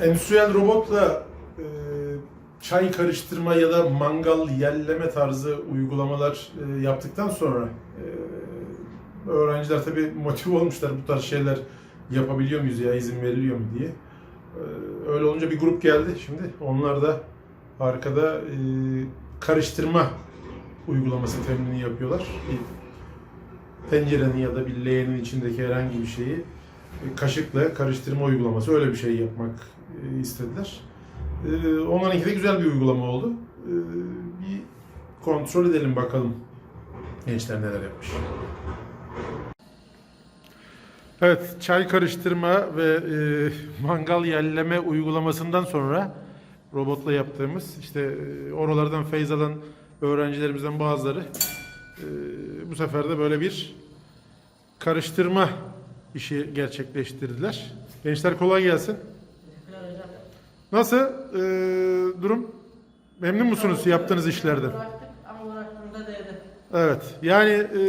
Endüstriyel robotla e, çay karıştırma ya da mangal yelleme tarzı uygulamalar e, yaptıktan sonra e, öğrenciler tabii motive olmuşlar bu tarz şeyler yapabiliyor muyuz ya izin veriliyor mu diye. E, öyle olunca bir grup geldi şimdi. Onlar da arkada e, karıştırma uygulaması temelini yapıyorlar. Bir tencerenin ya da bir leğenin içindeki herhangi bir şeyi e, kaşıkla karıştırma uygulaması öyle bir şey yapmak e, istediler. E, Onlarınki de güzel bir uygulama oldu. E, Bir kontrol edelim bakalım gençler neler yapmış. Evet, çay karıştırma ve e, mangal yelleme uygulamasından sonra robotla yaptığımız işte e, oralardan feyz alan öğrencilerimizden bazıları e, bu sefer de böyle bir karıştırma işi gerçekleştirdiler. Gençler kolay gelsin. Nasıl e, durum? Memnun musunuz yaptığınız işlerden? Evet. Yani e,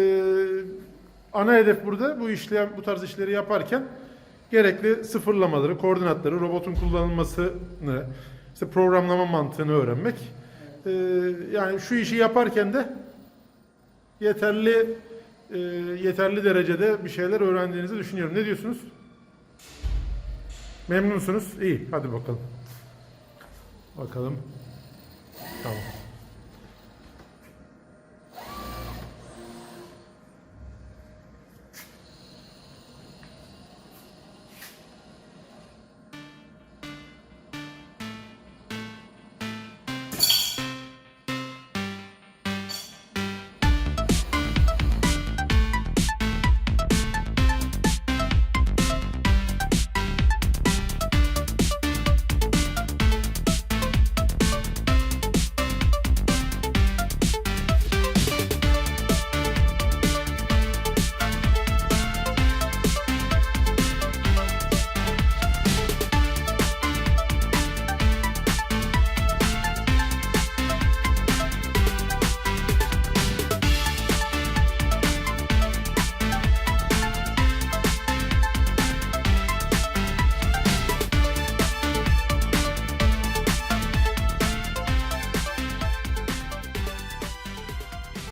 ana hedef burada bu işlem bu tarz işleri yaparken gerekli sıfırlamaları, koordinatları, robotun kullanılmasını, işte programlama mantığını öğrenmek. E, yani şu işi yaparken de yeterli e, yeterli derecede bir şeyler öğrendiğinizi düşünüyorum. Ne diyorsunuz? Memnunsunuz? İyi. Hadi bakalım. Bakalım. Tamam.